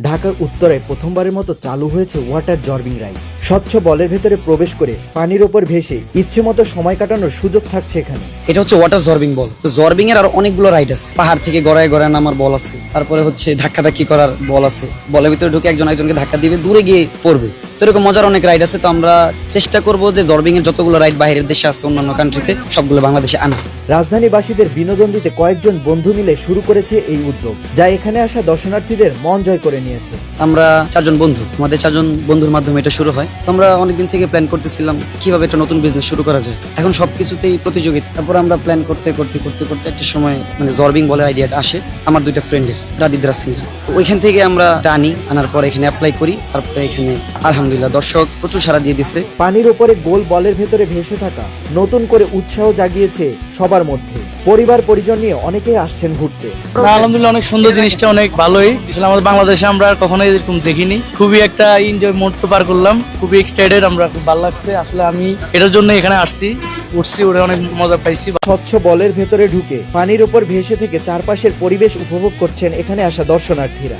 ঢাকার উত্তরে প্রথমবারের মতো চালু হয়েছে ওয়াটার জর্বিং রাইড। স্বচ্ছ বলের ভেতরে প্রবেশ করে পানির ওপর ভেসে ইচ্ছে মতো সময় কাটানোর সুযোগ থাকছে এখানে। এটা হচ্ছে ওয়াটার জর্বিং বল তো জর্বিং এর আর অনেকগুলো রাইড আছে। পাহাড় থেকে গড়ায় গড়ায় নামার বল আছে। তারপরে হচ্ছে ধাক্কা ধাক্কি করার বল আছে। বলের ভিতরে ঢুকে একজন একজনকে ধাক্কা দিবে দূরে গিয়ে পড়বে। তো এরকম মজার অনেক রাইড আছে। তো আমরা চেষ্টা করব যে জর্বিং এর যতগুলো রাইড বাইরের দেশে আছে অন্যান্য কান্ট্রিতে সবগুলো বাংলাদেশে আনা। রাজধানীবাসীদের বিনোদন দিতে কয়েকজন বন্ধু মিলে শুরু করেছে এই উদ্যোগ যা এখানে আসা দর্শনার্থীদের মন জয় করে নিয়েছে। আমরা চারজন বন্ধু। আমাদের চারজন বন্ধুর মাধ্যমে এটা শুরু হয়। আমরা অনেকদিন থেকে প্ল্যান করতেছিলাম কীভাবে একটা নতুন বিজনেস শুরু করা যায়। এখন সব কিছুতেই প্রতিযোগিতা। তারপর আমরা প্ল্যান করতে করতে করতে করতে একটা সময় মানে জর্বিং বলের আইডিয়াটা আসে। আমার দুইটা ফ্রেন্ডের রাদিদ সিং ওইখান থেকে আমরা টানি আনার পর এখানে অ্যাপ্লাই করি। তারপরে এখানে আলহামদুলিল্লাহ দর্শক প্রচুর সারা দিয়ে দিচ্ছে পানির ওপরে গোল বলের ভেতরে ভেসে থাকা, নতুন করে উৎসাহ জাগিয়েছে সবার মধ্যে। পরিবার পরিজন নিয়ে অনেকেই আসছেন ঘুরতে। আলহামদুলিল্লাহ অনেক সুন্দর জিনিসটা অনেক ভালোই। আসলে আমাদের বাংলাদেশে আমরা কখনোই এরকম দেখিনি। খুবই একটা এনজয় মুহূর্ত পার করলাম। খুবই এক্সাইটেড আমরা খুব ভালো লাগছে। আসলে আমি এটার জন্য এখানে আসছি। উঠছি ওটা অনেক মজা পাইছি। স্বচ্ছ বলের ভেতরে ঢুকে পানির ওপর ভেসে থেকে চারপাশের পরিবেশ উপভোগ করছেন এখানে আসা দর্শনার্থীরা।